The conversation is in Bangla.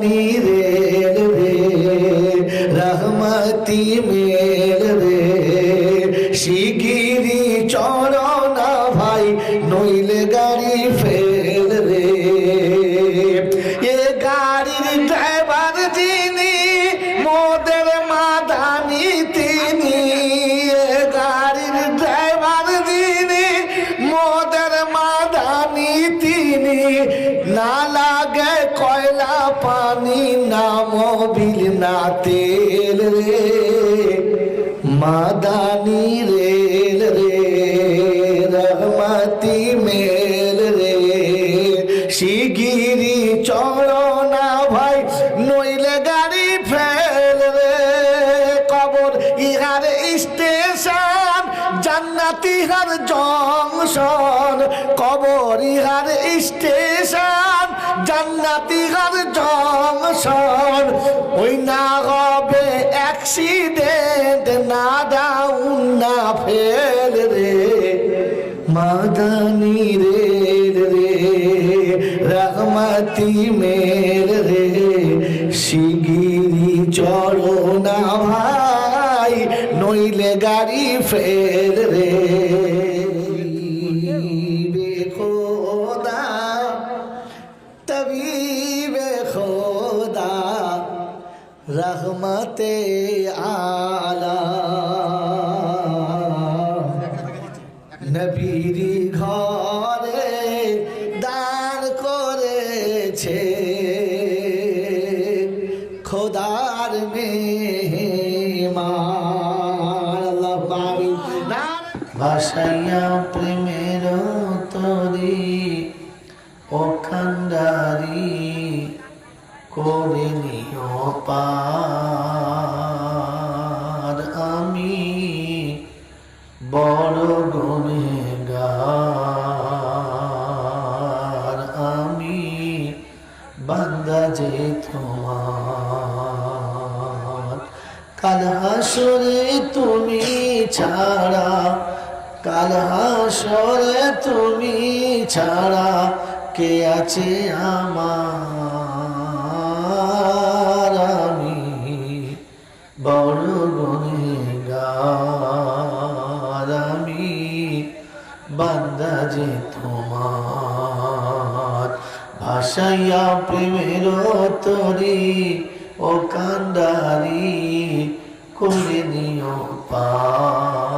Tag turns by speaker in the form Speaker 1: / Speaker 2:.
Speaker 1: নীরের রে রহমতি মেল রে শিগিরি চরণা ভাই, নইলে গাড়ি ফেল রে। এ গাড়ির ড্রাইভার যিনি, মোদের মাদানি তিনি। এ গাড়ির ড্রাইভার যিনি, মোদের মাদানি তিনি। না লাগে কয়লা পানি না মোবিল না তেল রে। মাদানি রেল রে, রহমতি মেল রে। শিগিরি চড়না ভাই, নইলে গাড়ি ফেল রে। কবর ইহার স্টেশন জান্নাতি হার জংশন, কবর ইহার স্টেশন, জান্নাতি হার জংশন। ওই না হবে অ্যাক্সিডেন্ট, না ডাউন না ফেল রে। মাদানি রে রে। রহমতি মেল রে। শিগিরি চড়ো না ভাই, নইলে গাড়ি ফের রহমতে আলা। নবীর ঘরে দান করেছে। খোদার মেহমান ভাসাইয়া প্রেমের তরি ও কান্ডারি করে নিও পার। আমি বড় গুণেগার। আমি বান্দা যে তোমার। কাল হাসরে তুমি ছাড়া, কাল হাসরে তুমি ছাড়া কে আছে আমার? বান্দা যে তোমার ভাসাইয়া প্রেমের তরি ও কান্দারি করে নিও পার